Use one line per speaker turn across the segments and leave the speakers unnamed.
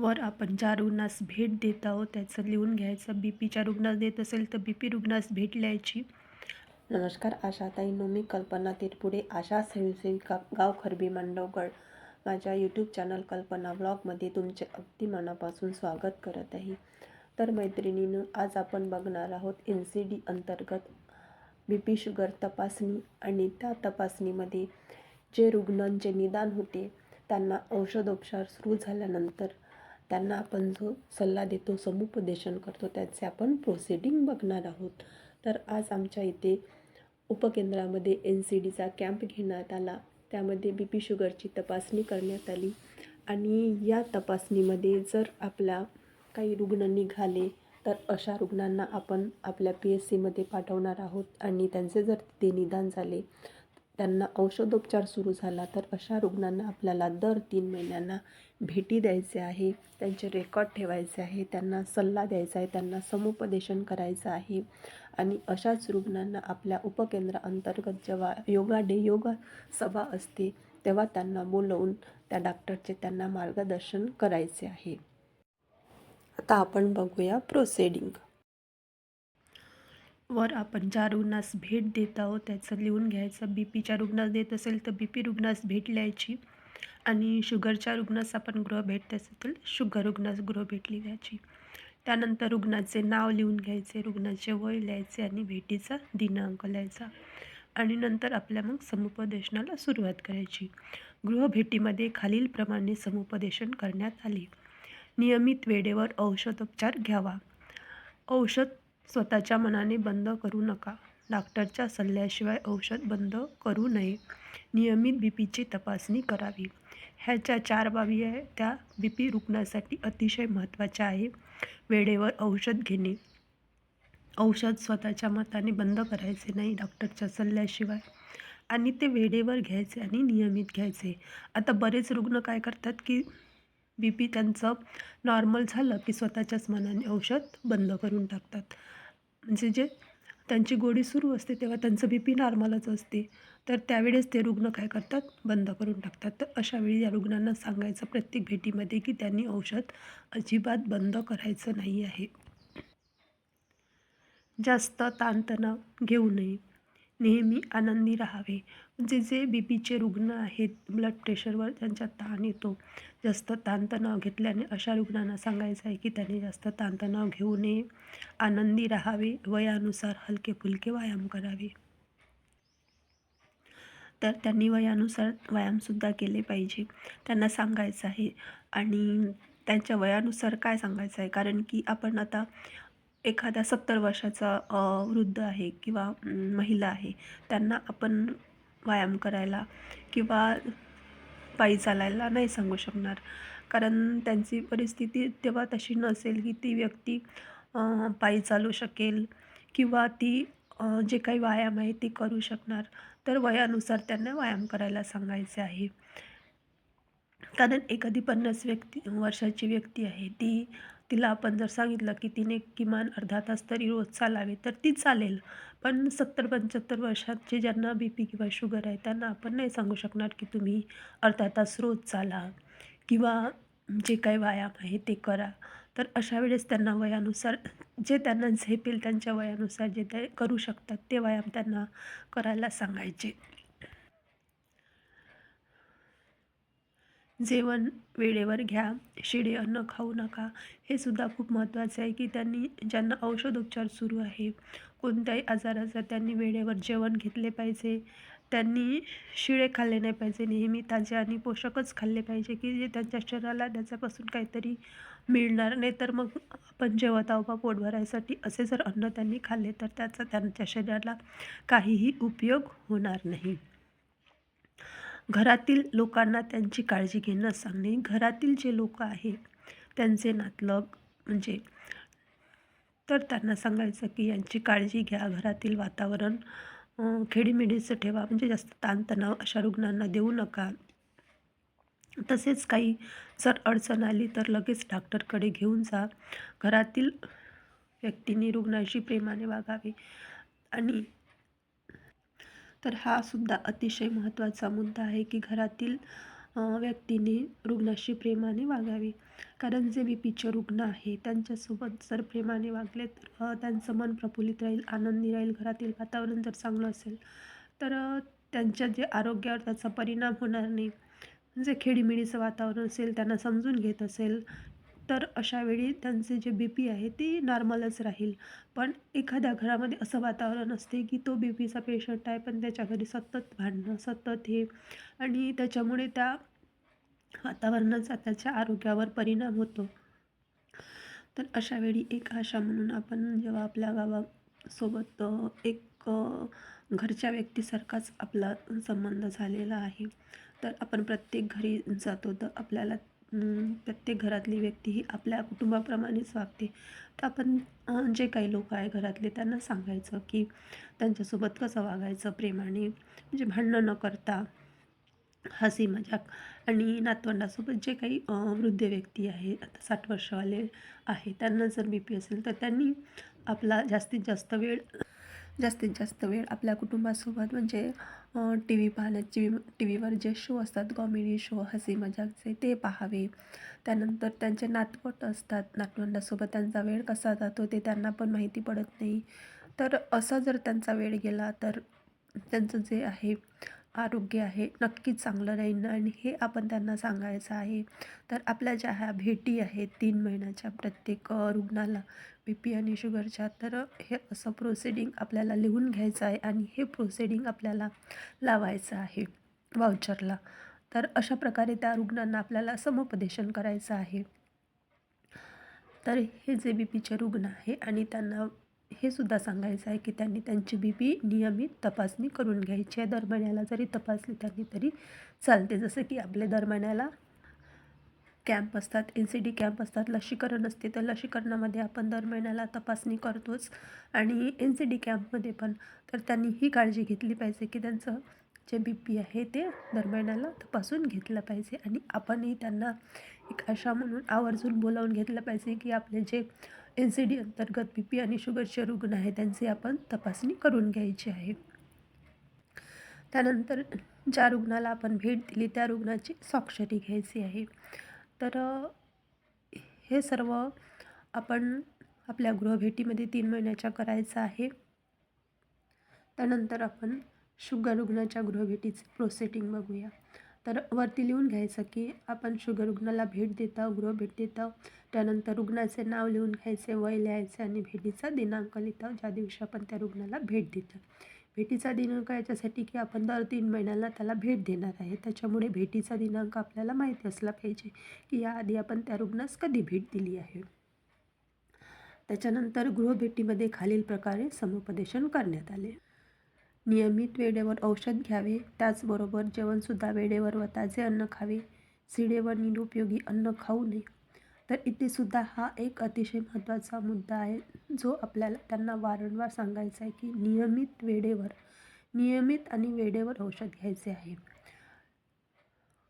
वर आपण ज्या रुग्णास भेट देत आहोत त्याचं लिहून घ्यायचं. बी पीच्या रुग्णास देत असेल तर बी पी रुग्णास भेट लिहायची.
नमस्कार आशाताई मी कल्पना तिरपुडे आशा स्वयंसेविका गाव खरबी मांडवगड. माझ्या यूट्यूब चॅनल कल्पना ब्लॉगमध्ये तुमचे अगदी मनापासून स्वागत करत आहे. तर मैत्रिणीनं आज आपण बघणार आहोत एन सी डी अंतर्गत बी पी शुगर तपासणी आणि त्या तपासणीमध्ये जे रुग्णांचे निदान होते त्यांना औषधोपचार सुरू झाल्यानंतर त्यांना आपण जो सल्ला देतो समुपदेशन करतो त्याचे आपण प्रोसिडिंग बघणार आहोत. तर आज आमच्या इथे उपकेंद्रामध्ये एन सी डीचा कॅम्प घेण्यात आला. त्यामध्ये बी पी शुगरची तपासणी करण्यात आली. आणि या तपासणीमध्ये जर आपला काही रुग्ण निघाले तर अशा रुग्णांना आपण आपल्या पी एस सीमध्ये पाठवणार आहोत. आणि त्यांचे जर ते निदान झाले त्यांना औषधोपचार सुरू झाला तर अशा रुग्णांना आपल्याला दर तीन महिन्यांना भेटी द्यायचे आहे त्यांचे रेकॉर्ड ठेवायचे आहे त्यांना सल्ला द्यायचा आहे त्यांना समुपदेशन करायचं आहे. आणि अशाच रुग्णांना आपल्या उपकेंद्राअंतर्गत जेव्हा योगा डे योगा सभा असते तेव्हा त्यांना बोलवून त्या डॉक्टरचे त्यांना मार्गदर्शन करायचे आहे. आता आपण बघूया प्रोसेडिंग
वर आपण ज्या रुग्णास भेट देत आहोत त्याचं लिहून घ्यायचं. बी पीच्या रुग्णास देत असेल तर बी पी रुग्णास भेट लिहायची. आणि शुगरच्या रुग्णास आपण गृह भेट देत असेल शुगर रुग्णास गृह भेट लिहायची. त्यानंतर रुग्णाचे नाव लिहून घ्यायचे रुग्णाचे वय लिहायचे आणि भेटीचा दिनांक लिहायचा. आणि नंतर आपल्या मग समुपदेशनाला सुरुवात करायची. गृहभेटीमध्ये खालीलप्रमाणे समुपदेशन करण्यात आले. नियमित वेळेवर औषधोपचार घ्यावा. औषध स्वतःच्या मनाने बंद करू नका. डॉक्टरच्या सल्ल्याशिवाय औषध बंद करू नये. नियमित बी पीची तपासणी करावी. ह्याच्या चार बाबी आहे. त्या बी पी रुग्णासाठी अतिशय महत्त्वाच्या आहे. वेळेवर औषध घेणे. औषध स्वतःच्या मताने बंद करायचे नाही डॉक्टरच्या सल्ल्याशिवाय. आणि ते वेळेवर घ्यायचे आणि नियमित घ्यायचे. आता बरेच रुग्ण काय करतात की बी पी त्यांचं नॉर्मल झालं की स्वतःच्याच मनाने औषध बंद करून टाकतात. म्हणजे जे त्यांची गोडी सुरू असते तेव्हा त्यांचं बी पी नॉर्मलच असते. तर त्यावेळेस ते रुग्ण काय करतात? बंद करून टाकतात. तर अशावेळी या रुग्णांना सांगायचं प्रत्येक भेटीमध्ये की त्यांनी औषध अजिबात बंद करायचं नाही आहे. जास्त ताणतणाव घेऊ नये. नेहमी आनंदी राहावे. म्हणजे जे बी पीचे रुग्ण आहेत ब्लड प्रेशरवर त्यांच्या ताण येतो. जास्त ताणतणाव घेतल्याने अशा रुग्णांना सांगायचं आहे की त्यांनी जास्त ताणतणाव घेऊ नये आनंदी राहावे. वयानुसार हलके फुलके व्यायाम करावे. तर त्यांनी वयानुसार व्यायामसुद्धा केले पाहिजे. त्यांना सांगायचं आहे. आणि त्यांच्या वयानुसार काय सांगायचं आहे? कारण की आपण आता एखादा सत्तर वर्षाचा वृद्ध आहे किंवा महिला आहे त्यांना आपण व्यायाम करायला किंवा पायी चालायला नाही सांगू शकणार. कारण त्यांची परिस्थिती तेव्हा तशी नसेल की ती व्यक्ती पायी चालू शकेल किंवा ती जे काही व्यायाम आहे ते करू शकणार. तर वयानुसार त्यांना व्यायाम करायला सांगायचे आहे. कारण एखादी पन्नास व्यक्ती वर्षाची व्यक्ती आहे ती तिला आपण जर सांगितलं की तिने किमान अर्धा तास तरी रोज चालावे तर ती चालेल. पण सत्तर पंच्याहत्तर वर्षांचे ज्यांना बी पी किंवा शुगर आहे त्यांना आपण नाही सांगू शकणार की तुम्ही अर्धा तास रोज चाला किंवा जे काही व्यायाम आहे ते करा. तर अशा वेळेस त्यांना वयानुसार जे त्यांना झेपेल त्यांच्या वयानुसार जे ते करू शकतात ते व्यायाम त्यांना करायला सांगायचे. जेवण वेळेवर घ्या शिडे अन्न खाऊ नका. हे सुद्धा खूप महत्त्वाचं आहे की त्यांनी ज्यांना औषधोपचार सुरू आहे कोणत्याही आजाराचं त्यांनी वेळेवर जेवण घेतले पाहिजे. त्यांनी शिळे खाल्ले नाही पाहिजे नेहमी ताजे आणि पोषकच खाल्ले पाहिजे की जे त्यांच्या शरीराला त्याच्यापासून काहीतरी मिळणार. नाही तर मग आपण जेवत आहोत पोट भरायसाठी असे जर अन्न त्यांनी खाल्ले तर त्याचा त्यांच्या शरीराला काहीही उपयोग होणार नाही. घरातील लोकांना त्यांची काळजी घेणं सांगणे. घरातील जे लोक आहे त्यांचे नातलग म्हणजे तर त्यांना सांगायचं की यांची काळजी घ्या. घरातील वातावरण खेडीमेडीचं ठेवा. म्हणजे जास्त ताणतणाव अशा रुग्णांना देऊ नका. तसेच काही जर अडचण आली तर लगेच डॉक्टरकडे घेऊन जा. घरातील व्यक्तींनी रुग्णाशी प्रेमाने वागावे. आणि तर हा सुद्धा अतिशय महत्त्वाचा मुद्दा आहे की घरातील व्यक्तीने रुग्णाशी प्रेमाने वागावे. कारण जे बी पीचे रुग्ण आहे त्यांच्यासोबत जर प्रेमाने वागले तर त्यांचं मन प्रफुल्लित राहील आनंदी राहील घरातील वातावरण जर चांगलं असेल तर त्यांच्या जे आरोग्यावर त्याचा परिणाम होणार नाही. जे खेडीमेडीचं वातावरण असेल त्यांना समजून घेत असेल तर अशावेळी त्यांचे जे बी पी आहे ते नॉर्मलच राहील. पण एखाद्या घरामध्ये असं वातावरण असते की तो बी पीचा पेशंट आहे पण त्याच्या घरी सतत भांडणं सतत हे आणि त्याच्यामुळे त्या वातावरणाचा त्याच्या आरोग्यावर परिणाम होतो. तर अशावेळी एक आशा म्हणून आपण जेव्हा आपल्या गावासोबत एक घरच्या व्यक्तीसारखाच आपला संबंध झालेला आहे. तर आपण प्रत्येक घरी जातो तर आपल्याला प्रत्येक घरातली व्यक्ती ही आपल्या कुटुंबाप्रमाणेच वागते. तर आपण जे काही लोक आहे घरातले त्यांना सांगायचं की त्यांच्यासोबत कसं वागायचं प्रेमाने. म्हणजे भांडणं न करता हसी मजाक आणि नातवंडासोबत जे काही वृद्ध व्यक्ती आहे आता साठ वर्षवाले आहे त्यांना जर बी पी असेल तर त्यांनी आपला जास्तीत जास्त वेळ जास्तीत जास्त वेळ आपल्या कुटुंबासोबत म्हणजे टी व्ही पाहण्याची टी व्हीवर जे शो असतात कॉमेडी शो हसी मजाकचे ते पाहावे. त्यानंतर त्यांचे नातवट असतात नातवंडासोबत त्यांचा वेळ कसा जातो ते त्यांना पण माहिती पडत नाही. तर असा जर त्यांचा वेळ गेला तर त्यांचं जे आहे आरोग्य आहे नक्कीच चांगलं राहील आणि हे आपण त्यांना सांगायचं आहे. तर आपल्या ज्या ह्या भेटी आहेत तीन महिन्याच्या प्रत्येक रुग्णाला बी पी आणि शुगरच्या तर हे असं प्रोसिडिंग आपल्याला लिहून घ्यायचं आहे आणि हे प्रोसिडिंग आपल्याला लावायचं आहे वाउचरला तर अशा प्रकारे त्या रुग्णांना आपल्याला समुपदेशन करायचं आहे. तर हे जे बी पीचे रुग्ण आहे आणि त्यांना हे सुद्धा सांगायचं आहे की त्यांनी त्यांची बी पी नियमित तपासणी करून घ्यायची आहे. दर महिन्याला जरी तपासली त्यांनी तरी चालते. जसं की आपले दर महिन्याला कॅम्प असतात एन सी डी कॅम्प असतात लसीकरण असते. तर लसीकरणामध्ये आपण दर महिन्याला तपासणी करतोच. आणि एन सी डी कॅम्पमध्ये पण. तर त्यांनी ही काळजी घेतली पाहिजे की त्यांचं जे बी पी आहे ते दर महिन्याला तपासून घेतलं पाहिजे. आणि आपणही त्यांना एक आशा म्हणून आवर्जून बोलावून घेतलं पाहिजे की आपले जे एन सी डी अंतर्गत बी पी आणि शुगरचे रुग्ण आहे त्यांची आपण तपासणी करून घ्यायची आहे. त्यानंतर ज्या रुग्णाला आपण भेट दिली त्या रुग्णाची स्वाक्षरी घ्यायची आहे. तर हे सर्व आपण आपल्या गृहभेटीमध्ये तीन महिन्याच्या करायचं आहे. त्यानंतर आपण शुगर रुग्णाच्या गृहभेटीचं प्रोसेटिंग बघूया. तर वरती लिहून घ्यायचं की आपण शुगर रुग्णाला भेट देता गृहभेट देता. त्यानंतर रुग्णाचे नाव लिहून घ्यायचे वय लिहायचे आणि भेटीचा दिनांक लिहिता ज्या दिवशी आपण त्या रुग्णाला भेट देतो. भेटीचा दिनांक याच्यासाठी की आपण दर तीन महिन्याला त्याला भेट देणार आहे. त्याच्यामुळे भेटीचा दिनांक आपल्याला माहिती असला पाहिजे की याआधी आपण त्या रुग्णास कधी भेट दिली आहे. त्याच्यानंतर गृहभेटीमध्ये खालील प्रकारे समुपदेशन करण्यात आले. नियमित वेळेवर औषध घ्यावे. त्याचबरोबर जेवणसुद्धा वेळेवर व ताजे अन्न खावे. शिडे व निरुपयोगी अन्न खाऊ नये. तर इथेसुद्धा हा एक अतिशय महत्त्वाचा मुद्दा आहे जो आपल्याला त्यांना वारंवार सांगायचा आहे की नियमित वेळेवर नियमित आणि वेळेवर औषध घ्यायचे आहे.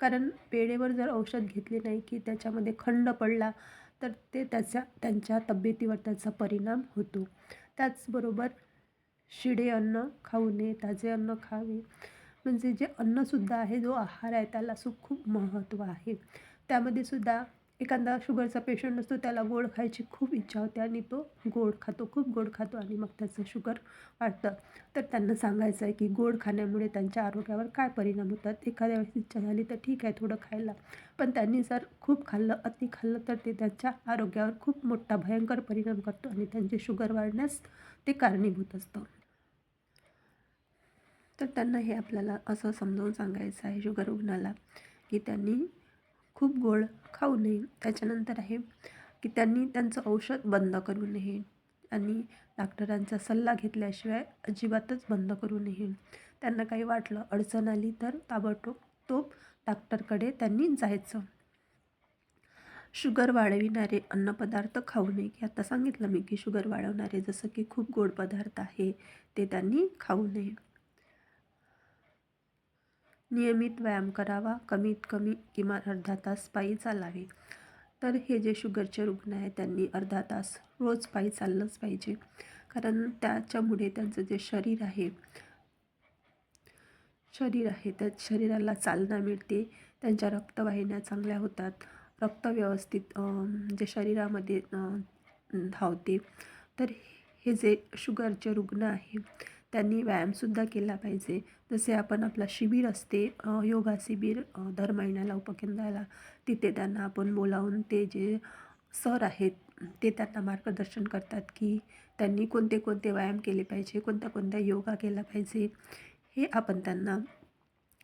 कारण वेळेवर जर औषध घेतले नाही की त्याच्यामध्ये खंड पडला तर ते त्याच्या त्यांच्या तब्येतीवर त्याचा परिणाम होतो. त्याचबरोबर शिडे अन्न खाऊ नये ताजे अन्न खावे. म्हणजे जे अन्नसुद्धा आहे जो आहार आहे त्याला सु खूप महत्त्व आहे. त्यामध्ये सुद्धा एखादा शुगरचा पेशंट असतो त्याला गोड खायची खूप इच्छा होते आणि तो गोड खातो खूप गोड खातो आणि मग त्याचं शुगर वाढतं. तर त्यांना सांगायचं आहे की गोड खाण्यामुळे त्यांच्या आरोग्यावर काय परिणाम होतात? एखाद्या वेळेस इच्छा झाली तर ठीक आहे थोडं खायला. पण त्यांनी जर खूप खाल्लं अति खाल्लं तर ते त्यांच्या आरोग्यावर खूप मोठा भयंकर परिणाम करतो आणि त्यांचे शुगर वाढण्यास ते कारणीभूत असतं. तर त्यांना हे आपल्याला असं समजावून सांगायचं आहे शुगर रुग्णाला की त्यांनी खूप गोड खाऊ नये. त्याच्यानंतर आहे की त्यांनी त्यांचं औषध बंद करू नये आणि डॉक्टरांचा सल्ला घेतल्याशिवाय अजिबातच बंद करू नये. त्यांना काही वाटलं अडचण आली तर ताबडतोब तोप डॉक्टरकडे त्यांनी जायचं. शुगर वाढविणारे अन्नपदार्थ खाऊ नये. की आता सांगितलं मी की शुगर वाढवणारे जसं की खूप गोड पदार्थ आहे ते त्यांनी खाऊ नये. नियमित व्यायाम करावा. कमीत कमी किमान अर्धा तास पायी चालावे. तर हे जे शुगरचे रुग्ण आहे त्यांनी अर्धा तास रोज पायी चाललंच पाहिजे. कारण त्याच्यामुळे त्यांचं जे शरीर आहे शरीर आहे त्या शरीराला चालना मिळते.
त्यांच्या रक्तवाहिन्या चांगल्या होतात. रक्त व्यवस्थित जे शरीरामध्ये धावते. तर हे जे शुगरचे रुग्ण आहे त्यांनी व्यायामसुद्धा केला पाहिजे. जसे आपण आपला शिबिर असते योगा शिबिर दर महिन्याला उपकेंद्राला तिथे त्यांना आपण बोलावून ते जे सर आहेत ते त्यांना मार्गदर्शन करतात की त्यांनी कोणते कोणते व्यायाम केले पाहिजे कोणत्या कोणत्या योगा केला पाहिजे हे आपण त्यांना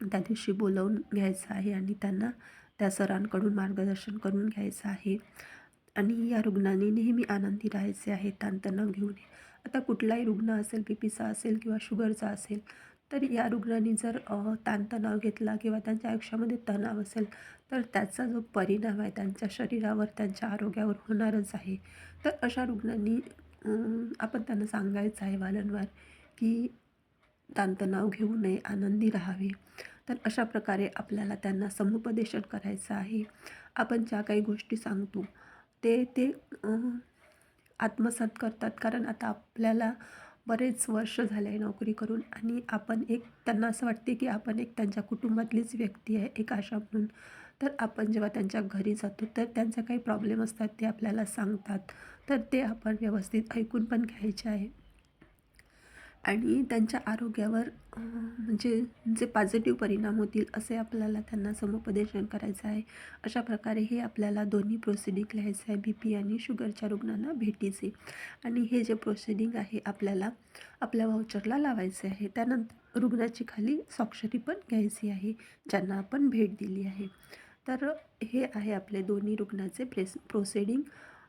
त्या दिवशी बोलवून घ्यायचं आहे आणि त्यांना त्या सरांकडून मार्गदर्शन करून घ्यायचं आहे. आणि या रुग्णांनी नेहमी आनंदी राहायचे आहे ताणतणाव घेऊन. आता कुठलाही रुग्ण असेल बी पीचा असेल किंवा शुगरचा असेल तर या रुग्णांनी जर ताणतणाव घेतला किंवा त्यांच्या आयुष्यामध्ये तणाव असेल तर त्याचा जो परिणाम आहे त्यांच्या शरीरावर त्यांच्या आरोग्यावर होणारच आहे. तर अशा रुग्णांनी आपण त्यांना सांगायचं आहे वारंवार की ताणतणाव घेऊ नये आनंदी राहावे. तर अशा प्रकारे आपल्याला त्यांना समुपदेशन करायचं आहे. आपण ज्या काही गोष्टी सांगतो ते ते आत्मसात करतात. कारण आता आपल्याला बरेच वर्ष झाले आहे नोकरी करून आणि आपण एक त्यांना असं वाटते की आपण एक त्यांच्या कुटुंबातलीच व्यक्ती आहे एक आशा म्हणून. तर आपण जेव्हा त्यांच्या घरी जातो तर त्यांचा काही प्रॉब्लेम असतात ते आपल्याला सांगतात. तर ते आपण व्यवस्थित ऐकून पण घ्यायचे आहे. आणि त्यांच्या आरोग्यावर म्हणजे जे पॉझिटिव्ह परिणाम होतील असे आपल्याला त्यांना समुपदेशन करायचं आहे. अशा प्रकारे हे आपल्याला दोन्ही प्रोसिडिंग लिहायचं आहे. बी पी आणि शुगरच्या रुग्णांना भेटीचे. आणि हे जे प्रोसिडिंग आहे आपल्याला आपल्या व्हाउचरला लावायचे आहे. त्यानंतर रुग्णाची खाली स्वाक्षरी पण घ्यायची आहे ज्यांना आपण भेट दिली आहे. तर हे आहे आपले दोन्ही रुग्णाचे प्रेस प्रोसिडिंग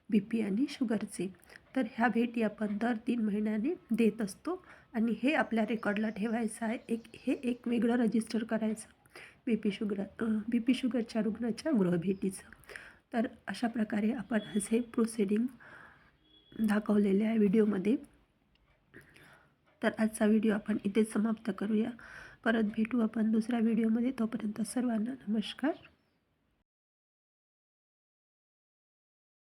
बी पी आणि शुगरचे तर ह्या भेटी आपण दर तीन महिन्याने देत असतो. आणि हे आपल्या रेकॉर्डला ठेवायचं आहे. एक हे एक वेगळं रजिस्टर करायचं. B P sugar B P शुगरच्या रुग्णाच्या गृहभेटीचं. तर अशा प्रकारे आपण असे प्रोसिडिंग दाखवलेले आहे व्हिडिओमध्ये. तर आजचा व्हिडिओ आपण इथेच समाप्त करूया. परत भेटू आपण दुसऱ्या व्हिडिओमध्ये. तोपर्यंत सर्वांना नमस्कार.